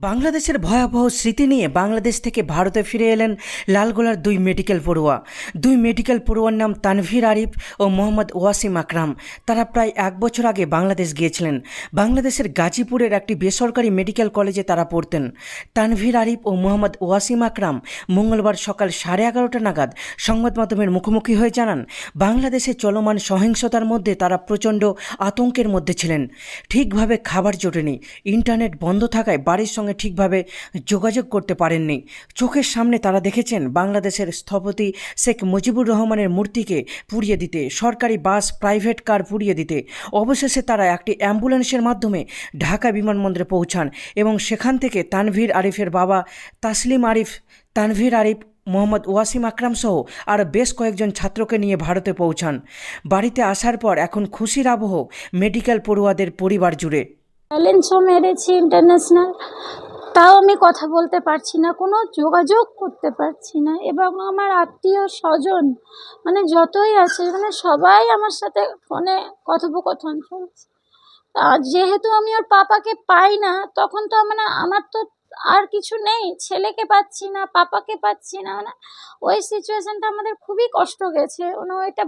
বাংলাদেশের ভয়াবহ স্মৃতি নিয়ে বাংলাদেশ থেকে ভারতে ফিরে এলেন লালগোলার দুই মেডিকেল পড়ুয়া। দুই মেডিকেল পড়ুয়ার নাম তানভীর আরিফ ও মোহাম্মদ ওয়াসিম আকরাম। তারা প্রায় এক বছর আগে বাংলাদেশ গিয়েছিলেন। বাংলাদেশের গাজীপুরের একটি বেসরকারি মেডিকেল কলেজে তারা পড়তেন। তানভীর আরিফ ও মোহাম্মদ ওয়াসিম আকরাম মঙ্গলবার সকাল সাড়ে এগারোটা নাগাদ সংবাদ মাধ্যমের মুখোমুখি হয়ে জানান, বাংলাদেশে চলমান সহিংসতার মধ্যে তারা প্রচণ্ড আতঙ্কের মধ্যে ছিলেন। ঠিকভাবে খাবার জোটেনি। ইন্টারনেট বন্ধ থাকায় বাড়ির সঙ্গে ঠিকভাবে যোগাযোগ করতে পারেননি। চোখের সামনে তারা দেখেছেন বাংলাদেশের স্থপতি শেখ মুজিবুর রহমানের মূর্তিকে পুড়িয়ে দিতে, সরকারি বাস, প্রাইভেট কার পুড়িয়ে দিতে। অবশেষে তারা একটি অ্যাম্বুলেন্সের মাধ্যমে ঢাকা বিমানবন্দরে পৌঁছান এবং সেখান থেকে তানভীর আরিফের বাবা তাসলিম আরিফ, তানভীর আরিফ, মোহাম্মদ ওয়াসিম আকরাম সহ আর বেশ কয়েকজন ছাত্রকে নিয়ে ভারতে পৌঁছান। বাড়িতে আসার পর এখন খুশির আবহ মেডিকেল পড়ুয়াদের পরিবার জুড়ে। চ্যালেঞ্জও মেরেছি ইন্টারন্যাশনাল তাও আমি কথা বলতে পারছি না, কোনো যোগাযোগ করতে পারছি না এবং আমার আত্মীয় স্বজন মানে যতই আছে মানে সবাই আমার সাথে ফোনে কথোপকথন চলছে। যেহেতু আমি ওর পাপাকে পাই না, তখন তো মানে আমার তো আর কিছু নেই, ছেলেকে পাচ্ছি না, পাপাকে পাচ্ছি না মানে ওই সিচুয়েশানটা আমাদের খুবই কষ্ট গেছে। মানে ওইটা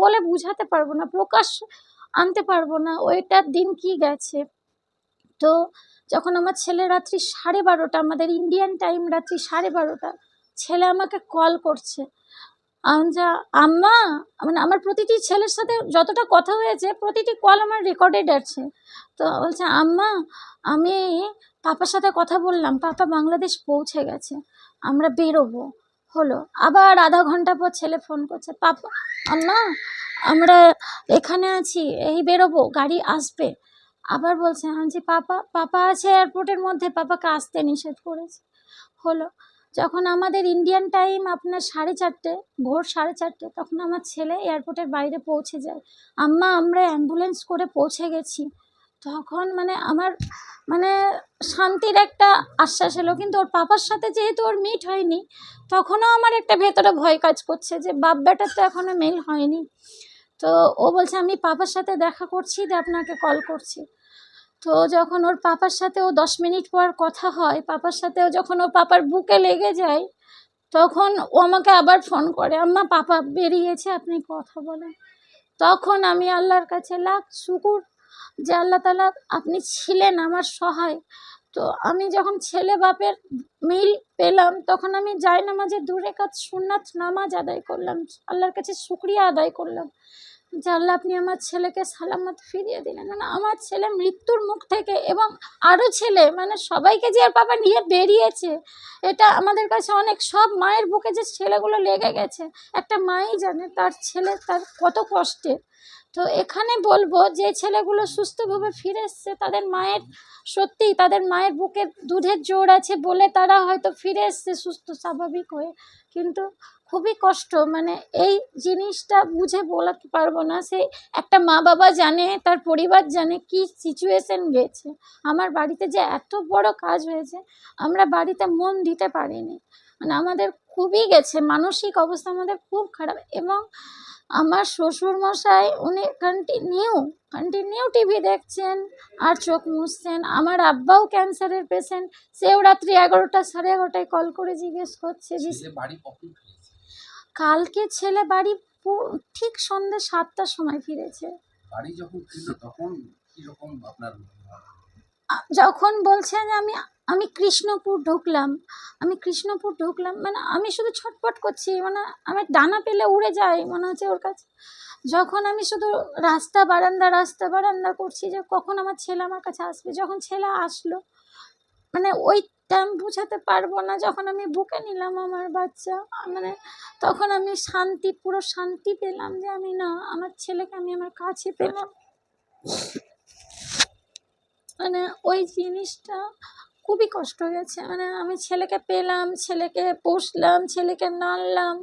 বলে বুঝাতে পারব না, প্রকাশ আনতে পারব না, ওইটার দিন কি গেছে। তো যখন আমার ছেলে রাত্রি সাড়ে বারোটা, আমাদের ইন্ডিয়ান টাইম রাত্রি সাড়ে বারোটা, ছেলে আমাকে কল করছে। যা, আম্মা মানে আমার প্রতিটি ছেলের সাথে যতটা কথা হয়েছে, প্রতিটি কল আমার রেকর্ডেড আছে। তো বলছে, আম্মা, আমি পাপার সাথে কথা বললাম, পাপা বাংলাদেশ পৌঁছে গেছে, আমরা বেরোবো। হলো। আবার আধা ঘণ্টা পর ছেলে ফোন করছে, পাপা, আম্মা, আমরা এখানে আছি, এই বেরোবো, গাড়ি আসবে। আবার বলছে, আমি যে পাপা পাপা আছে এয়ারপোর্টের মধ্যে, পাপাকে আসতে নিষেধ করেছে। হলো, যখন আমাদের ইন্ডিয়ান টাইম আপনার সাড়ে চারটে, ভোর সাড়ে চারটে, তখন আমার ছেলে এয়ারপোর্টের বাইরে পৌঁছে যায়। আম্মা, আমরা অ্যাম্বুলেন্স করে পৌঁছে গেছি। তখন মানে আমার মানে শান্তির একটা আশ্বাস এলো, কিন্তু ওর পাপার সাথে যেহেতু ওর মিট হয়নি, তখনও আমার একটা ভেতরে ভয় কাজ করছে যে, বাপ বেটার তো এখনও মেল হয়নি। তো ও বলছে, আমি পাপার সাথে দেখা করছি দিয়ে আপনাকে কল করছি। তো যখন ওর পাপার সাথে ও দশ মিনিট পর কথা হয়, পাপার সাথে ও যখন ও পাপার বুকে লেগে যায়, তখন ও আমাকে আবার ফোন করে, আম্মা, পাপা বেরিয়েছে, আপনি কথা বলেন। তখন আমি আল্লাহর কাছে লাখ শুকুর যে আল্লাহ তালা আপনি ছিলেন আমার সহায়। তো আমি যখন ছেলে বাপের মিল পেলাম, তখন আমি যাই নামাজে দূরে কাজ, সুন্নাত নামাজ আদায় করলাম, আল্লাহর কাছে শুক্রিয়া আদায় করলাম। আল্লাহ আপনি আমার ছেলেকে সালামত ফিরিয়ে দিলেন। মানে আমার ছেলে মৃত্যুর মুখ থেকে এবং আরও ছেলে মানে সবাইকে যে আর বাবা নিয়ে বেরিয়েছে, এটা আমাদের কাছে অনেক, সব মায়ের বুকে যে ছেলেগুলো লেগে গেছে, একটা মাই জানে তার ছেলে তার কত কষ্টের। তো এখানে বলব যে ছেলেগুলো সুস্থভাবে ফিরে এসছে, তাদের মায়ের, সত্যিই তাদের মায়ের বুকে দুধের জোর আছে বলে তারা হয়তো ফিরে এসছে সুস্থ, স্বাভাবিক হয়ে। কিন্তু খুবই কষ্ট। মানে এই জিনিসটা বুঝে বলাতে পারব না সে একটা মা বাবা জানে, তার পরিবার জানে কি সিচুয়েশন গেছে। আমার বাড়িতে যে এত বড় কাজ হয়েছে, আমরা বাড়িতে মন দিতে পারিনি। মানে আমাদের খুবই গেছে, মানসিক অবস্থা আমাদের খুব খারাপ এবং আমার শ্বশুর মশাই উনি কন্টিনিউ কন্টিনিউ টিভি দেখছেন, আর চোখ মুছছেন। আমার আব্বাও ক্যান্সারের পেশেন্ট সেও রাত্রি এগারোটা, সাড়ে এগারোটায় কল করে জিজ্ঞেস করছে যে ছেলে বাড়ি কখন ফিরেছে কালকে ছেলে বাড়ি ঠিক সন্ধ্যে সাতটার সময় ফিরেছে। বাড়ি যখন ফিরলো তখন আপনার যখন বলছে যে আমি আমি কৃষ্ণপুর ঢুকলাম আমি কৃষ্ণপুর ঢুকলাম মানে আমি শুধু ছটপট করছি মানে আমি ডানা পেলে উড়ে যাই মনে হচ্ছে ওর কাছে। যখন আমি শুধু রাস্তা বারান্দা রাস্তা বারান্দা করছি যে কখন আমার ছেলে আমার কাছে আসবে যখন ছেলে আসলো মানে ওই টাইম বোঝাতে পারব না? যখন আমি বুকে নিলাম আমার বাচ্চা মানে তখন আমি শান্তি পুরো শান্তি পেলাম যে আমি না আমার ছেলেকে আমি আমার কাছে পেলাম। মানে ওই জিনিসটা খুবই কষ্ট গেছে মানে আমি ছেলেকে পেলাম ছেলেকে পুষলাম ছেলেকে নাড়লাম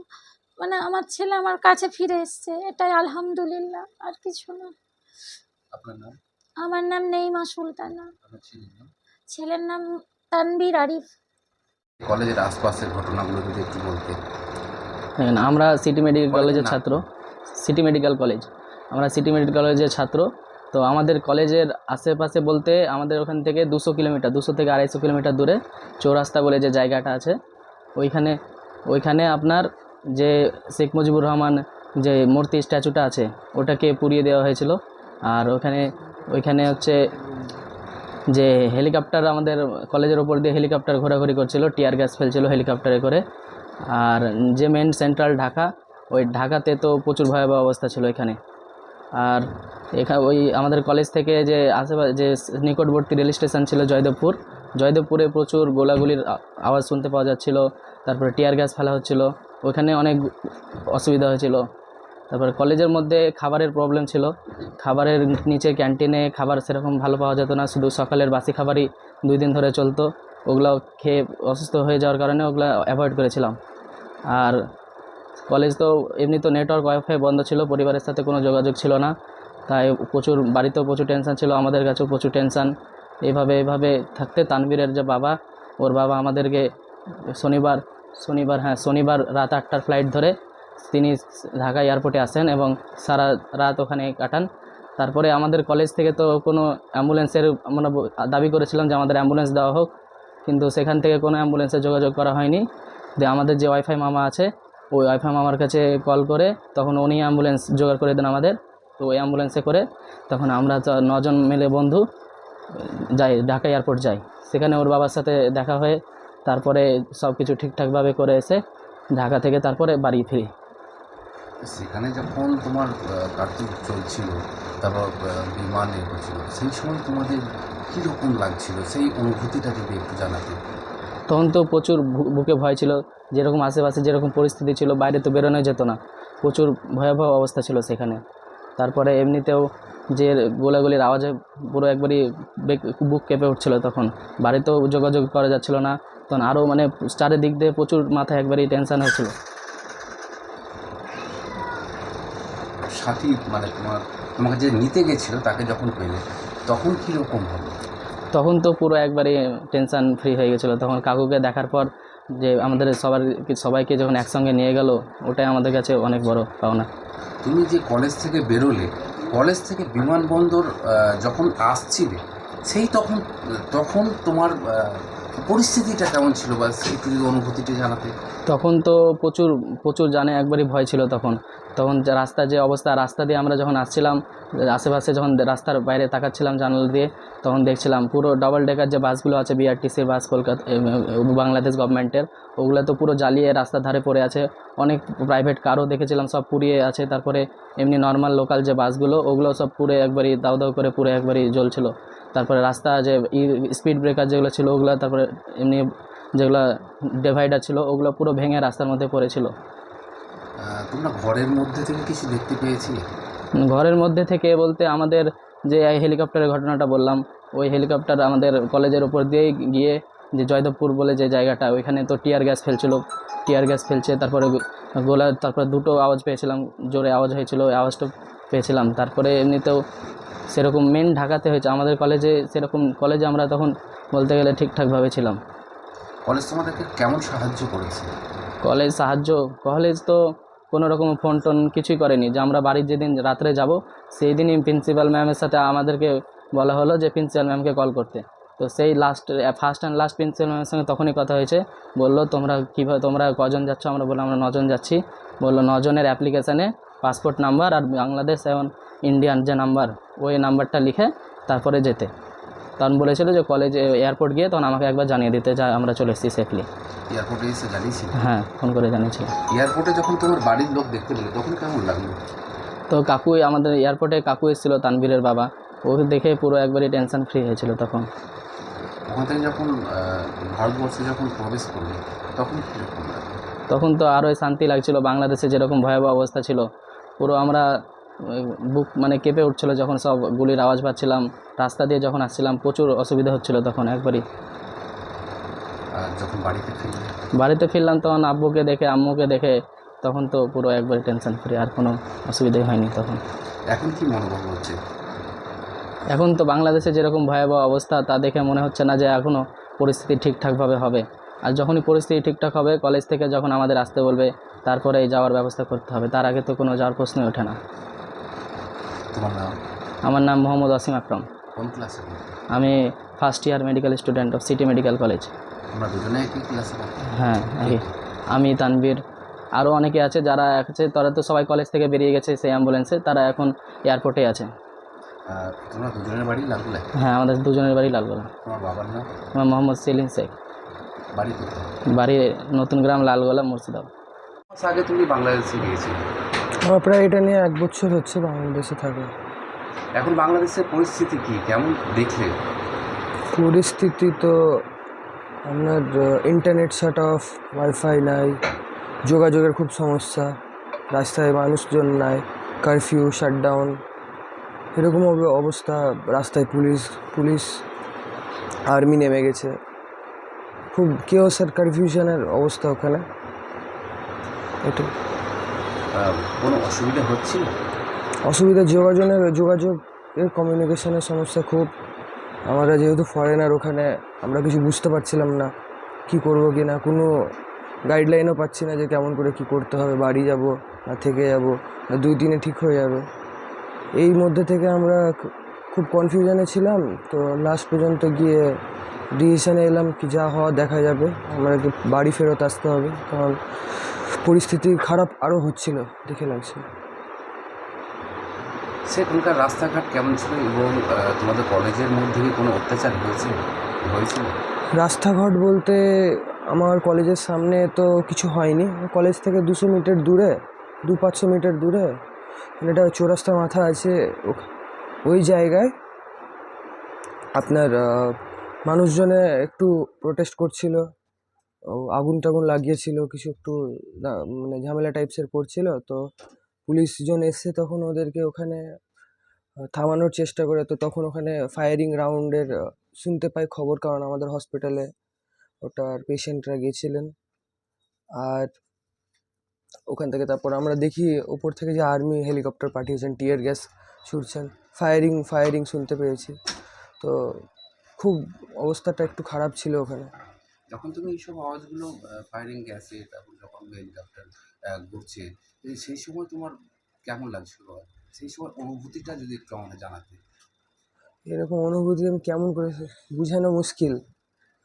মানে আমার ছেলে আমার কাছে ফিরে এসছে। এটাই আলহামদুলিল্লাহ আর কিছু না। আমার নাম নেইমা সুলতানা। ছেলের নাম তানবীর আরিফ। কলেজের আশপাশের ঘটনাগুলো যদি একটু বলতে দেখেন আমরা সিটি মেডিকেল কলেজের কলেজের ছাত্র। City medical college. আমরা সিটি মেডিকেল কলেজের ছাত্র। তো আমাদের কলেজের আশেপাশে বলতে আমাদের ওখান থেকে দুশো কিলোমিটার দুশো থেকে আড়াইশো কিলোমিটার দূরে চৌরাস্তা বলে যে জায়গাটা আছে ওইখানে ওইখানে আপনার যে শেখ মুজিবুর রহমান যে মূর্তি স্ট্যাচুটা আছে ওটাকে পুড়িয়ে দেওয়া হয়েছিল। আর ওখানে ওইখানে হচ্ছে যে হেলিকপ্টার আমাদের কলেজের ওপর দিয়ে হেলিকপ্টার ঘোরাঘুরি করছিল, টিয়ার গ্যাস ফেলছিল হেলিকপ্টারে করে। আর যে মেন সেন্ট্রাল ঢাকা, ওই ঢাকাতে তো প্রচুর ভয়াবহ অবস্থা ছিল এখানে। আর এখানে ওই আমাদের কলেজ থেকে যে আশেপাশে, যে নিকটবর্তী রেল স্টেশন ছিল জয়দেবপুর, জয়দেবপুরে প্রচুর গোলাগুলির আওয়াজ শুনতে পাওয়া যাচ্ছিল। তারপরে টিয়ার গ্যাস ফেলা হচ্ছিল। ওখানে অনেক অসুবিধা হয়েছিল। তারপরে কলেজের মধ্যে খাবারের প্রবলেম ছিল। খাবারের নিচে ক্যান্টিনে খাবার সেরকম ভালো পাওয়া যেত না। শুধু সকালের বাসি খাবারই দুই দিন ধরে চলতো। ওগুলো খেয়ে অসুস্থ হয়ে যাওয়ার কারণে ওগুলো অ্যাভয়েড করেছিলাম। আর কলেজ তো এমনি তো নেটওয়ার্ক ওয়াইফাই বন্ধ ছিল, পরিবারের সাথে কোনো যোগাযোগ ছিল না। তাই প্রচুর, বাড়িতেও প্রচুর টেনশান ছিল, আমাদের কাছেও প্রচুর টেনশন এভাবে এভাবে থাকতে তানবীরের যে বাবা, ওর বাবা আমাদেরকে শনিবার শনিবার হ্যাঁ শনিবার রাত আটটার ফ্লাইট ধরে তিনি ঢাকা এয়ারপোর্টে আসেন এবং সারা রাত ওখানে কাটান। তারপরে আমাদের কলেজ থেকে তো কোনো অ্যাম্বুলেন্সের আমরা দাবি করেছিলাম যে আমাদের অ্যাম্বুলেন্স দেওয়া হোক, কিন্তু সেখান থেকে কোনো অ্যাম্বুলেন্সে যোগাযোগ করা হয়নি। দিয়ে আমাদের যে ওয়াইফাই মামা আছে, ওই ওয়াইফাই মামার কাছে কল করে তখন উনি অ্যাম্বুলেন্স জোগাড় করে দেন আমাদের। তো ওই অ্যাম্বুলেন্সে করে তখন আমরা নজন মিলে বন্ধু যাই, ঢাকা এয়ারপোর্ট যাই। সেখানে ওর বাবার সাথে দেখা হয়ে তারপরে সব কিছু ঠিকঠাকভাবে করে এসে ঢাকা থেকে তারপরে বাড়ি ফিরি। সেখানে যখন তোমার কার্তুক চলছিল, তারপর বিমান এ সেই সময় তোমাদের কীরকম লাগছিল? সেই অনুভূতিটা যদি একটু জানাতে। তখন তো প্রচুর বুকে ভয় ছিল, যেরকম আশেপাশে যেরকম পরিস্থিতি ছিল, বাইরে তো বেরোনো যেত না। প্রচুর ভয়াবহ অবস্থা ছিল সেখানে। তারপরে এমনিতেও যে গোলাগুলির আওয়াজে পুরো একবারই বুক কেঁপে উঠছিল তখন। বাড়িতেও যোগাযোগ করা যাচ্ছিল না, তখন আরও মানে চারিদিক দিয়ে প্রচুর মাথায় একবারই টেনশন হয়েছিল। সাথী মানে তোমার তোমাকে যে নিতে গেছিল তাকে যখন পেলে তখন কীরকম হলো তখন তো পুরো একবারে টেনশন ফ্রি হয়ে গেছিল। তখন কাকুকে দেখার পর যে আমাদের সবার সবাইকে যখন একসঙ্গে নিয়ে গেল ওটাই আমাদের কাছে অনেক বড় পাওনা। তুমি যে কলেজ থেকে বেরোলে কলেজ থেকে বিমানবন্দর যখন আসছিলে সেই তখন তখন তোমার পরিস্থিতিটা কেমন ছিল বা একটু যদি অনুভূতিটা জানাতে? তখন তো প্রচুর প্রচুর জানে, একবারই ভয় ছিল তখন। তখন রাস্তা, যে অবস্থা, রাস্তা দিয়ে আমরা যখন আসছিলাম, আশেপাশে যখন রাস্তার বাইরে তাকাচ্ছিলাম জানালা দিয়ে, তখন দেখছিলাম পুরো ডাবল ডেকার যে বাসগুলো আছে বিআরটিসির বাস, কলকাতা বাংলাদেশ গভর্নমেন্টের, ওগুলো তো পুরো জ্বালিয়ে রাস্তার ধারে পড়ে আছে। অনেক প্রাইভেট কারও দেখেছিলাম, সব পুড়িয়ে আছে। তারপরে এমনি নর্মাল লোকাল যে বাসগুলো, ওগুলো সব পুরে একবারই দাউ দাউ করে পুরে একবারই জ্বলছিল। তারপরে রাস্তা যে স্পিড ব্রেকার যেগুলো ছিল ওগুলো তারপরে এমনি যেগুলো ডিভাইডার ছিল ওগুলো পুরো ভেঙে রাস্তার মধ্যে পড়েছিল। তোমরা ঘরের মধ্যে থেকে কিছু দেখতে পেয়েছিলে? উম, ঘরের মধ্যে থেকে বলতে আমাদের যে এই হেলিকপ্টারের ঘটনাটা বললাম ওই হেলিকপ্টার আমাদের কলেজের ওপর দিয়েই গিয়ে যে জয়দেবপুর বলে যে জায়গাটা ওইখানে তো টিয়ার গ্যাস ফেলছিল। টিয়ার গ্যাস ফেলছে তারপরে গোলা তারপরে দুটো আওয়াজ পেয়েছিলাম জোরে আওয়াজ হয়েছিল ওই আওয়াজটা পেয়েছিলাম। তারপরে এমনিতেও সেরকম মেন ঢাকাতে হয়েছে। আমাদের কলেজে সেরকম কলেজে আমরা তখন বলতে গেলে ঠিকঠাকভাবে ছিলাম। কলেজ তোমাদেরকে কেমন সাহায্য করেছে? কলেজ সাহায্য কলেজ তো কোনো রকম ফোন টোন কিছুই করেনি। যে আমরা বাড়ির যেদিন রাত্রে যাব সেই দিনই প্রিন্সিপাল ম্যামের সাথে আমাদেরকে বলা হলো যে প্রিন্সিপাল ম্যামকে কল করতে। তো সেই last first and last principal ম্যামের সঙ্গে তখনই কথা হয়েছে। বলল তোমরা কীভাবে তোমরা কজন যাচ্ছ? আমরা বললাম আমরা নজন যাচ্ছি। বলল নজনের অ্যাপ্লিকেশানে পাসপোর্ট নাম্বার আর বাংলাদেশ এবং ইন্ডিয়ান যে নাম্বার ওই নাম্বারটা লিখে তারপরে যেতে। তখন বলেছিল যে কলেজে এয়ারপোর্ট গিয়ে তখন আমাকে একবার জানিয়ে দিতে যা আমরা চলে এসেছি সেফলি এয়ারপোর্টে এসে জানিয়েছিলে? হ্যাঁ ফোন করে জানিয়েছিলাম এয়ারপোর্টে যখন তোমার বাড়ির লোক দেখতে পেলে তখন কেমন লাগল? তো কাকু আমাদের এয়ারপোর্টে কাকু এসেছিল তানভীরের বাবা। ওকে দেখে পুরো একবারই টেনশন ফ্রি হয়েছিল তখন। ওখান থেকে যখন ভারতবর্ষে যখন প্রবেশ করলে তখন কীরকম তখন তো আরোই শান্তি লাগছিল বাংলাদেশে যেরকম ভয়াবহ অবস্থা ছিল পুরো আমরা বুক মানে কেঁপে উঠছিল যখন সব গুলির আওয়াজ পাচ্ছিলাম। রাস্তা দিয়ে যখন আসছিলাম প্রচুর অসুবিধা হচ্ছিল তখন একবারই। যখন বাড়িতে ফিরলে? বাড়িতে ফিরলাম তখন আব্বুকে দেখে আম্মুকে দেখে তখন তো পুরো একবারে টেনশন ফ্রি আর কোনো অসুবিধাই হয়নি তখন। এখন কি মনোভাব হচ্ছে? এখন তো বাংলাদেশে যেরকম ভয়াবহ অবস্থা তা দেখে মনে হচ্ছে না যে এখনও পরিস্থিতি ঠিকঠাকভাবে হবে। আর যখনই পরিস্থিতি ঠিকঠাক হবে কলেজ থেকে যখন আমাদের আসতে বলবে তারপরে যাওয়ার ব্যবস্থা করতে হবে। তার আগে তো কোনো যাওয়ার প্রশ্নই ওঠে না। তোমার নাম? আমার নাম মোহাম্মদ ওয়াসিম আকরম। কোন ক্লাসে আমি first year medical student of city medical college আমরা দুজনে একই ক্লাসে হ্যাঁ আমি তানবীর আরও অনেকে আছে যারা আছে তারা তো সবাই কলেজ থেকে বেরিয়ে গেছে সেই অ্যাম্বুলেন্সে তারা এখন এয়ারপোর্টে আছে। তোমরা দুজনের বাড়ি লালগোলায়? হ্যাঁ আমাদের দুজনের বাড়ি লালগোলা। তোমার বাবার নাম? আমার মোহাম্মদ সেলিম শেখ। বাড়ি বাড়ি নতুন গ্রাম লালগোলা মুর্শিদাবাদ। আগে তুমি বাংলাদেশে গিয়েছিলে। আমার প্রায় এটা নিয়ে এক বছর হচ্ছে বাংলাদেশে থাকে। এখন বাংলাদেশের পরিস্থিতি কি? কেমন দেখলে? পরিস্থিতি তো আপনার ইন্টারনেট শাট অফ ওয়াইফাই নাই যোগাযোগের খুব সমস্যা রাস্তায় মানুষজন নাই কারফিউ শাটডাউন এরকম অব- অবস্থা রাস্তায় পুলিশ পুলিশ আর্মি নেমে গেছে। খুব কেউ স্যার কনফিউশনের অবস্থা ওখানে? এটাই। কোনো অসুবিধা হচ্ছিল? অসুবিধা যোগাযোগের, যোগাযোগ এর কমিউনিকেশনের সমস্যা খুব। আমরা যেহেতু ফরেনার ওখানে আমরা কিছু বুঝতে পারছিলাম না কি করব কি না। কোনো গাইডলাইনও পাচ্ছি না যে কেমন করে কি করতে হবে, বাড়ি যাব না থেকে যাব না দুই দিনে ঠিক হয়ে যাবে। এই মধ্যে থেকে আমরা খুব কনফিউশনে ছিলাম। তো লাস্ট পর্যন্ত গিয়ে ডিসিশনে এলাম কি যা হওয়া দেখা যাবে। আমাকে বাড়ি ফেরত আসতে হবে কারণ পরিস্থিতি খারাপ আরও হচ্ছিল দেখে লাগছে। সেখানকার রাস্তাঘাট কেমন ছিল এবং তোমাদের কলেজের মধ্যে কি কোনো অত্যাচার হয়েছে? হয়েছিল? রাস্তাঘাট বলতে আমার কলেজের সামনে তো কিছু হয়নি। কলেজ থেকে দুশো মিটার দূরে দু পাঁচশো মিটার দূরে মানে এটা চৌরাস্তা মাথা আছে ওই জায়গায় আপনার মানুষজনে একটু প্রোটেস্ট করছিল আগুন টাগুন লাগিয়েছিল, কিছু একটু মানে ঝামেলা টাইপসের করছিল, তো পুলিশজন এসে তখন ওদেরকে ওখানে থামানোর চেষ্টা করে, তো তখন ওখানে ফায়ারিং রাউন্ডের শুনতে পাই খবর, কারণ আমাদের হসপিটালে ওটার পেশেন্টরা গিয়েছিলেন। আর ওখান থেকে তারপর আমরা দেখি ওপর থেকে যে আর্মি হেলিকপ্টার পাঠিয়েছেন টিয়ার গ্যাস ছুটছেন ফায়ারিং ফায়ারিং শুনতে পেয়েছি। তো খুব অবস্থাটা একটু খারাপ ছিল ওখানে। যখন তুমি এইসব আওয়াজগুলো ফায়ারিং গ্যাসে তারপর যখন হেলিকপ্টার ঘুরছে সেই সময় তোমার কেমন লাগছিল? সেই সময় অনুভূতিটা যদি একটু আমাদের জানাতে। এরকম অনুভূতি আমি কেমন করে বোঝানো মুশকিল?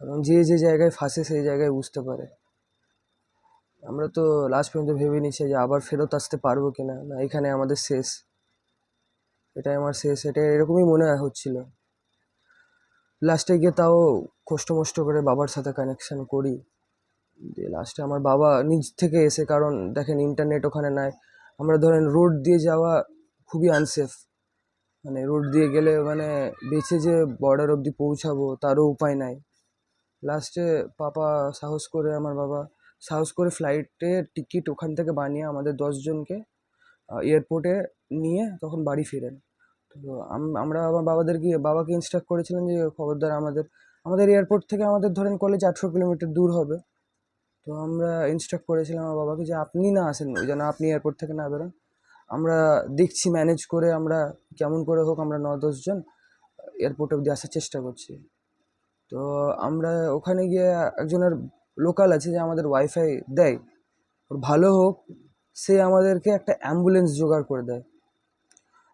কারণ যে যে জায়গায় ফাঁসে সেই জায়গায় বুঝতে পারে। আমরা তো লাস্ট পর্যন্ত ভেবে নিচ্ছি যে আবার ফেরত আসতে পারব কি না না এখানে আমাদের শেষ। এটাই আমার শেষ এটা এরকমই মনে হচ্ছিল। লাস্টে গিয়ে তাও কষ্ট মষ্ট করে বাবার সাথে কানেকশান করি। দিয়ে লাস্টে আমার বাবা নিজ থেকে এসে, কারণ দেখেন ইন্টারনেট ওখানে নাই। আমরা ধরেন রোড দিয়ে যাওয়া খুবই আনসেফ মানে রোড দিয়ে গেলে মানে বেঁচে যে বর্ডার অবধি পৌঁছাবো তারও উপায় নাই। লাস্টে পাপা সাহস করে, আমার বাবা সাহস করে ফ্লাইটে টিকিট ওখান থেকে বানিয়ে আমাদের দশজনকে এয়ারপোর্টে নিয়ে তখন বাড়ি ফিরেন। তো আম- আমরা আমার বাবাদেরকে, বাবাকে ইনস্ট্রাক্ট করেছিলাম যে খবরদার আমাদের আমাদের এয়ারপোর্ট থেকে আমাদের ধরেন কলেজ আঠেরো কিলোমিটার দূর হবে। তো আমরা ইনস্ট্রাক্ট করেছিলাম আমার বাবাকে যে আপনি না আসেন, ওই যেন আপনি এয়ারপোর্ট থেকে না বেরোন। আমরা দেখছি ম্যানেজ করে আমরা কেমন করে হোক আমরা ন দশজন এয়ারপোর্ট অবধি আসার চেষ্টা করছি। তো আমরা ওখানে গিয়ে একজনের লোকাল আছে যে আমাদের ওয়াইফাই দেয়। ওর ভালো হোক, সে আমাদেরকে একটা অ্যাম্বুলেন্স জোগাড় করে দেয়।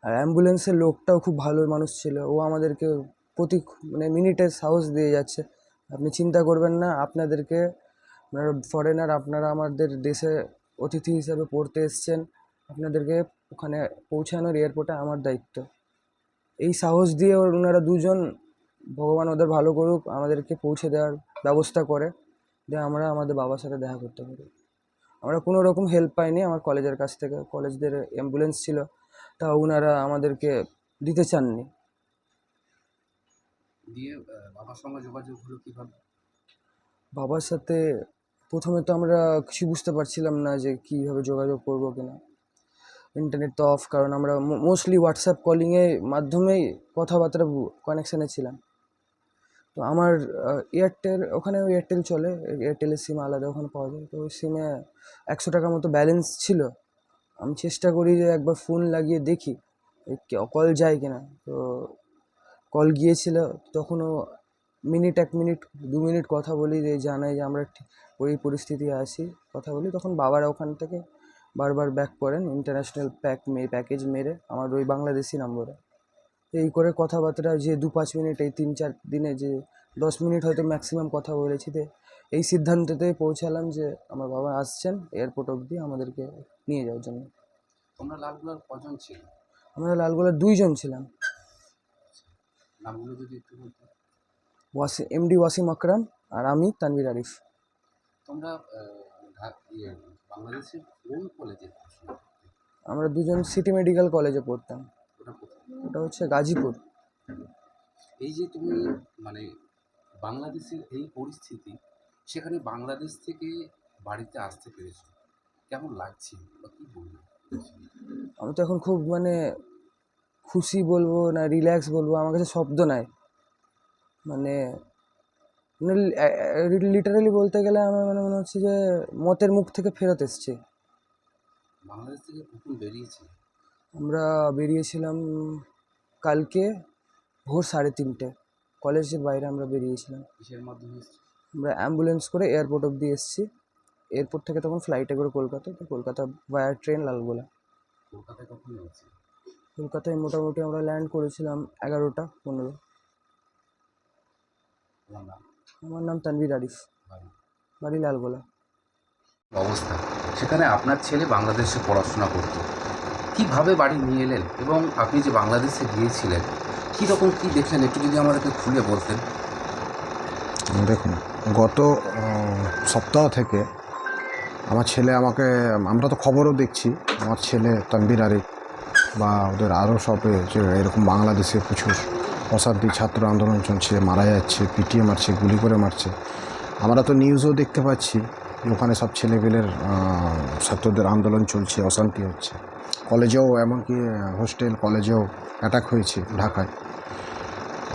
আর অ্যাম্বুলেন্সের লোকটাও খুব ভালো মানুষ ছিল। ও আমাদেরকে প্রতি মানে মিনিটে সাহস দিয়ে যাচ্ছে। আপনি চিন্তা করবেন না, আপনাদেরকে আপনারা ফরেনার আপনারা আমাদের দেশে অতিথি হিসাবে পড়তে এসছেন। আপনাদেরকে ওখানে পৌঁছানোর এয়ারপোর্টে আমার দায়িত্ব। এই সাহস দিয়ে ওনারা দুজন ভগবান ওদের ভালো করুক, আমাদেরকে পৌঁছে দেওয়ার ব্যবস্থা করে, দিয়ে আমরা আমাদের বাবার সাথে দেখা করতে পারি। আমরা কোনো রকম হেল্প পাইনি, আমার কলেজের কাছ থেকে। কলেজদের অ্যাম্বুলেন্স ছিল। তা ওনারা আমাদেরকে দিতে চাননি। দিয়ে বাবার সঙ্গে যোগাযোগ হলো কীভাবে? বাবার সাথে প্রথমে তো আমরা কিছু বুঝতে পারছিলাম না যে কীভাবে যোগাযোগ করব কিনা। ইন্টারনেট তো অফ কারণ আমরা মোস্টলি হোয়াটসঅ্যাপ কলিংয়ের মাধ্যমেই কথাবার্তা কানেকশানে ছিলাম। তো আমার এয়ারটেল ওখানে এয়ারটেল চলে এয়ারটেলের সিম আলাদা ওখানে পাওয়া যায়। তো ওই সিমে একশো টাকার মতো ব্যালেন্স ছিল। আমি চেষ্টা করি যে একবার ফোন লাগিয়ে দেখি কল যায় কিনা। তো কল গিয়েছিল, তখনও মিনিট এক মিনিট দু মিনিট কথা বলি যে, জানাই যে আমরা ওই পরিস্থিতি আছি, কথা বলি। তখন বাবারা ওখান থেকে বারবার ব্যাক করেন ইন্টারন্যাশনাল প্যাক প্যাকেজ মেরে, আমার ওই বাংলাদেশি নম্বরে এই করে কথাবার্তা যে দু পাঁচ মিনিট এই তিন চার দিনে যে দশ মিনিট হয়তো ম্যাক্সিমাম কথা বলেছি এই সিদ্ধান্ততে পৌঁছালাম যে আমার বাবা আসছেন এয়ারপোর্ট অবধি আমাদেরকে নিয়ে যাওয়ার জন্য। তোমরা লালগুলার কজন ছিল? আমরা লালগোলার দুইজন ছিলাম। নামগুলো যদি একটু বলতে। ওয়াসি এমডি ওয়াসিম আকরাম আর আমি তানভীর আরিফ। তোমরা ইয়ে বাংলাদেশের কোন কলেজে আমরা দুজন সিটি মেডিকেল কলেজে পড়তাম। ওটা ওটা হচ্ছে গাজীপুর। এই যে তুমি মানে বাংলাদেশের এই পরিস্থিতি সেখানে বাংলাদেশ থেকে বাড়িতে আসতে পেরেছ। কেমন লাগছে বা কী বলব? আমি তো এখন খুব মানে খুশি বলব না রিল্যাক্স বলব আমার কাছে শব্দ নাই। মানে লিটারালি বলতে গেলে আমার মানে মনে হচ্ছে যে মতের মুখ থেকে ফেরত এসছে। বাংলাদেশ থেকে কখন বেরিয়েছে? আমরা বেরিয়েছিলাম কালকে ভোর সাড়ে তিনটে। কলেজের বাইরে আমরা বেরিয়েছিলাম। কিসের মাধ্যমে? আমরা অ্যাম্বুলেন্স করে এয়ারপোর্ট অবধি এসেছি। এয়ারপোর্ট থেকে তখন ফ্লাইটে করে কলকাতা তো কলকাতা ভায়া ট্রেন লালগোলা। কলকাতায় কখন কলকাতায় মোটামুটি আমরা ল্যান্ড করেছিলাম এগারোটা পনেরো। নাম? আমার নাম তানভীর আরিফ। বাড়ি? বাড়ি লালগোলা। অবস্থা? সেখানে আপনার ছেলে বাংলাদেশে পড়াশোনা করতো। কীভাবে বাড়ি নিয়ে এলেন এবং আপনি যে বাংলাদেশে গিয়েছিলেন কী রকম কী দেখলেন? একটু যদি আমাদেরকে খুলে বলতেন। দেখুন গত সপ্তাহ থেকে আমার ছেলে আমাকে, আমরা তো খবরও দেখছি, আমার ছেলে তানবির আরিফ বা ওদের আরও সবে যে এরকম বাংলাদেশে প্রচুর অশান্তি, ছাত্র আন্দোলন চলছে, মারা যাচ্ছে, পিটিয়ে মারছে, গুলি করে মারছে। আমরা তো নিউজও দেখতে পাচ্ছি ওখানে সব ছেলেপেলের ছাত্রদের আন্দোলন চলছে, অশান্তি হচ্ছে। কলেজেও এমনকি হোস্টেল কলেজেও অ্যাটাক হয়েছে ঢাকায়।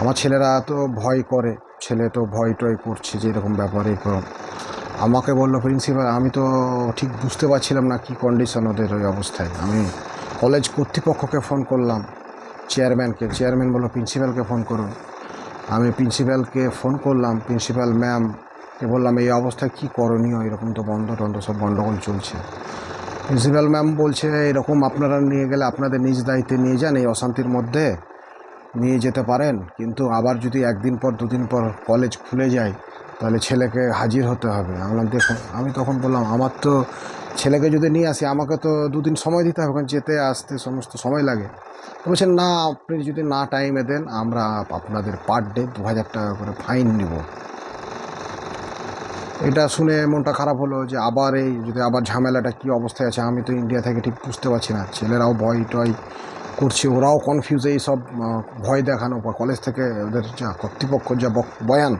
আমার ছেলেরা তো ভয় করে ছেলে তো ভয় টয় করছে যে এরকম ব্যাপারে। এরকম আমাকে বলল, প্রিন্সিপাল, আমি তো ঠিক বুঝতে পারছিলাম না কি কন্ডিশন ওদের ওই অবস্থায়। আমি কলেজ কর্তৃপক্ষকে ফোন করলাম চেয়ারম্যানকে চেয়ারম্যান বলল, প্রিন্সিপালকে ফোন করুন আমি প্রিন্সিপালকে ফোন করলাম, প্রিন্সিপাল ম্যামকে বললাম, এই অবস্থায় কী করণীয়? এরকম তো বন্ধ টন্ধ, সব গণ্ডগোল চলছে। প্রিন্সিপাল ম্যাম বলছে, এরকম আপনারা নিয়ে গেলে আপনাদের নিজ দায়িত্বে নিয়ে যান, এই অশান্তির মধ্যে। নিয়ে যেতে পারেন, কিন্তু আবার যদি একদিন পর, দুদিন পর কলেজ খুলে যায়, তাহলে ছেলেকে হাজির হতে হবে। আমি বললাম দেখুন, আমি তখন বললাম, আমার তো ছেলেকে যদি নিয়ে আসি, আমাকে তো দুদিন সময় দিতে হবে, কারণ যেতে, আসতে সমস্ত সময় লাগে। বলছেন, না, আপনি যদি না টাইমে দেন, আমরা আপনাদের পার ডে দু হাজার টাকা করে ফাইন নিব। এটা শুনে মনটা খারাপ হলো যে আবার এই, যদি আবার ঝামেলাটা কী অবস্থায় আছে, আমি তো ইন্ডিয়া থেকে ঠিক বুঝতে পারছি না। ছেলেরাও ভয় টয় করছে, ওরাও কনফিউজ এই সব ভয় দেখানো বা কলেজ থেকে ওদের যা কর্তৃপক্ষ যা বয়ান,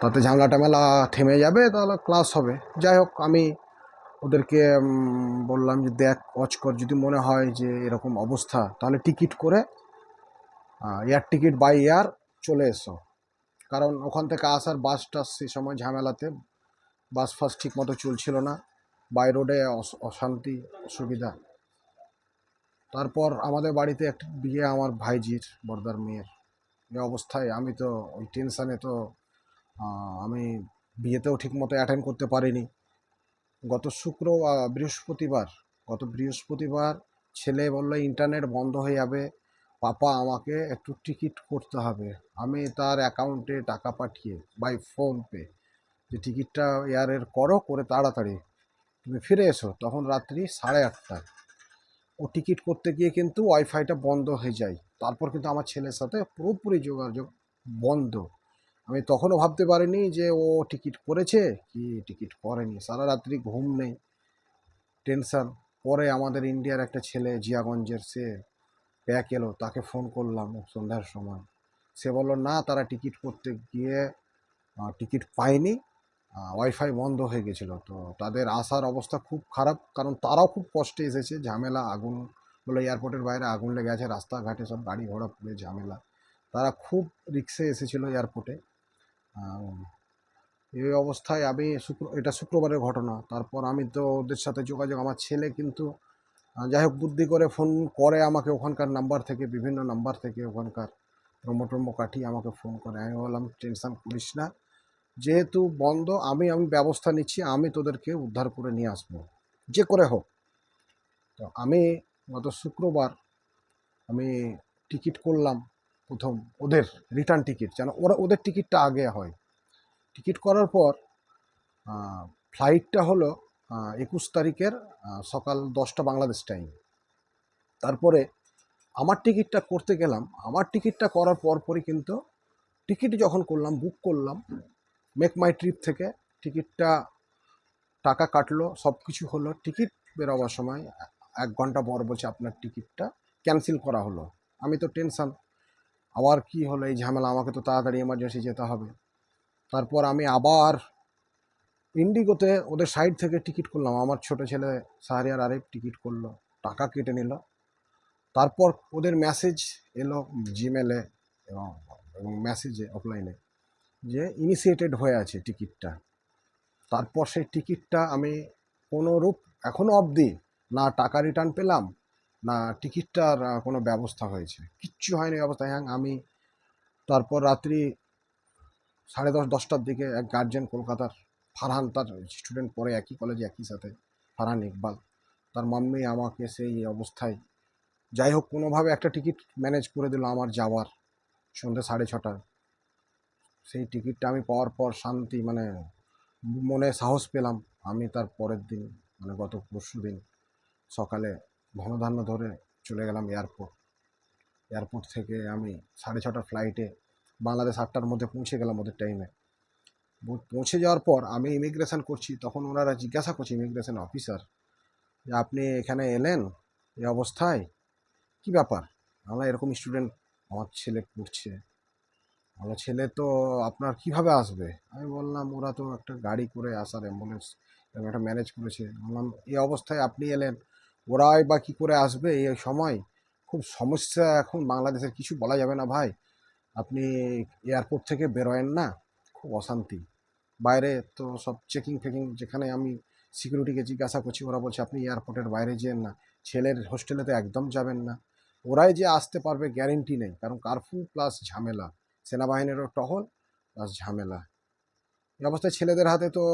তাতে ঝামেলা টামেলা থেমে যাবে, তাহলে ক্লাস হবে। যাই হোক, আমি ওদেরকে বললাম যে দেখ ওয়াচ কর, যদি মনে হয় যে এরকম অবস্থা, তাহলে টিকিট করে এয়ার টিকিট বাই এয়ার চলে এসো। কারণ ওখান থেকে আসার বাস টাস সে সময় ঝামেলাতে বাস ফাস ঠিক মতো চলছিল না বাই রোডে অশান্তি, অসুবিধা। তারপর আমাদের বাড়িতে একটা বিয়ে আমার ভাইজির বর্দার মেয়ের। এই অবস্থায় আমি তো ওই টেনশানে তো আমি বিয়েতেও ঠিকমতো অ্যাটেন্ড করতে পারিনি। গত শুক্র বৃহস্পতিবার, গত বৃহস্পতিবার ছেলে বলল ইন্টারনেট বন্ধ হয়ে যাবে। পাপা আমাকে একটু টিকিট করতে হবে। আমি তার অ্যাকাউন্টে টাকা পাঠিয়ে বাই ফোন পে যে টিকিটটা এয়ারের করো, করে তাড়াতাড়ি তুমি ফিরে এসো। তখন রাত্রি সাড়ে আটটা ও টিকিট করতে গিয়ে কিন্তু ওয়াইফাইটা বন্ধ হয়ে যায়। তারপর কিন্তু আমার ছেলের সাথে পুরোপুরি যোগাযোগ বন্ধ। আমি তখনও ভাবতে পারিনি যে ও টিকিট করেছে কি টিকিট করেনি। সারা রাত্রি ঘুম নেই, টেনশান। পরে আমাদের ইন্ডিয়ার একটা ছেলে জিয়াগঞ্জের, সে ব্যাক এলো, তাকে ফোন করলাম সন্ধ্যার সময়। সে বলল, না, তারা টিকিট করতে গিয়ে টিকিট পায়নি। ওয়াইফাই বন্ধ হয়ে গেছিল। তো তাদের আসার অবস্থা খুব খারাপ, কারণ তারাও খুব কষ্টে এসেছে। ঝামেলা, আগুন বলে এয়ারপোর্টের বাইরে আগুন লেগে আছে, রাস্তাঘাটে সব গাড়ি ঘোড়া পুড়ে ঝামেলা। তারা খুব রিক্সে এসেছিল এয়ারপোর্টে এই অবস্থায় আমি শুক্র, এটা শুক্রবারের ঘটনা। তারপর আমি তো ওদের সাথে যোগাযোগ, আমার ছেলে কিন্তু যাই হোক বুদ্ধি করে ফোন করে আমাকে ওখানকার নাম্বার থেকে, বিভিন্ন নাম্বার থেকে ওখানকার প্রমো ট্রমো কাটিয়ে আমাকে ফোন করে। আমি বললাম, টেনশন করিস না। যেহেতু বন্ধ, আমি আমি ব্যবস্থা নিচ্ছি, আমি তোদেরকে উদ্ধার করে নিয়ে আসব। যে করে হোক। তো আমি গত শুক্রবার আমি টিকিট করলাম প্রথম ওদের রিটার্ন টিকিট যেন ওরা, ওদের টিকিটটা আগে হয়। টিকিট করার পর ফ্লাইটটা হলো একুশ তারিখের সকাল দশটা বাংলাদেশ টাইম তারপরে আমার টিকিটটা করতে গেলাম। আমার টিকিটটা করার পরপরই কিন্তু টিকিট যখন করলাম বুক করলাম মেক মাই ট্রিপ থেকে টিকিটটা টাকা কাটলো সব কিছু হলো টিকিট বেরোবার সময় এক ঘণ্টা পর বলছে আপনার টিকিটটা ক্যান্সেল করা হলো। আমি তো টেনশান আবার কি হলো এই ঝামেলা, আমাকে তো তাড়াতাড়ি এমার্জেন্সি যেতে হবে। তারপর আমি আবার ইন্ডিগোতে ওদের সাইড থেকে টিকিট করলাম, আমার ছোট ছেলে সাহারিয়ার আরেক টিকিট করল, টাকা কেটে নিল। তারপর ওদের মেসেজ এলো জিমেলে এবং এবং মেসেজে অফলাইনে যে ইনিশিয়েটেড হয়ে আছে টিকিটটা তারপর সেই টিকিটটা আমি কোনোরূপ এখনও অবধি না টাকা রিটার্ন পেলাম, না টিকিটটার কোনো ব্যবস্থা হয়েছে। কিচ্ছু হয়নি অবস্থায় হ্যাঁ আমি তারপর রাত্রি সাড়ে দশ, দশটার দিকে এক গার্জেন কলকাতার ফারহান, তার স্টুডেন্ট পড়ে একই কলেজে একই সাথে, ফারহান ইকবাল। তার মাম্মি আমাকে সেই অবস্থায় যাই হোক, কোনোভাবে একটা টিকিট ম্যানেজ করে দিল আমার যাওয়ার সন্ধ্যে সাড়ে ছটায়। সেই টিকিটটা আমি পাওয়ার পর শান্তি মানে মনে সাহস পেলাম। আমি তার পরের দিন মানে গত পরশু দিন সকালে ঘনধান্য ধরে চলে গেলাম এয়ারপোর্ট এয়ারপোর্ট থেকে আমি সাড়ে ছটার ফ্লাইটে বাংলাদেশ আটটার মধ্যে পৌঁছে গেলাম ওদের টাইমে পৌঁছে যাওয়ার পর আমি ইমিগ্রেশন করছি, তখন ওনারা জিজ্ঞাসা করছে ইমিগ্রেশন অফিসার যে, আপনি এখানে এলেন? এই অবস্থায়? কি ব্যাপার? আমরা এরকম স্টুডেন্ট আমার ছেলে পড়ছে। আমার ছেলে তো আপনার কীভাবে আসবে? আমি বললাম, ওরা তো একটা গাড়ি করে আসার অ্যাম্বুলেন্স এরকম একটা ম্যানেজ করেছে। বললাম এই অবস্থায় আপনি এলেন, ওরাই বা কী করে আসবে এই সময়? খুব সমস্যা এখন বাংলাদেশের, কিছু বলা যাবে না ভাই। আপনি এয়ারপোর্ট থেকে বেরোয়েন না, খুব অশান্তি। বাইরে তো সব চেকিং ফেকিং যেখানে আমি সিকিউরিটিকে জিজ্ঞাসা করছি, ওরা বলছে, আপনি এয়ারপোর্টের বাইরে যেন না, ছেলের হোস্টেলে তো একদম যাবেন না। ওরাই যে আসতে পারবে গ্যারেন্টি নেই, কারণ কারফিউ প্লাস ঝামেলা। সেনাবাহিনীরও টহল প্লাস ঝামেলা। এ অবস্থায় ছেলেদের হাতে তো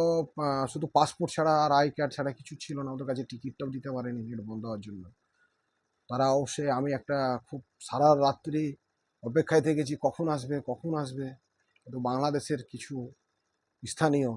শুধু পাসপোর্ট ছাড়া আর আই কার্ড ছাড়া কিছু ছিল না, ওদের কাছে টিকিটটাও দিতে পারেনি গেট বন্ধ হওয়ার জন্য। তারা অবশ্যই আমি একটা খুব সারা রাত্রি অপেক্ষায় থেকেছি, কখন আসবে কখন আসবে? কিন্তু বাংলাদেশের কিছু স্থানীয়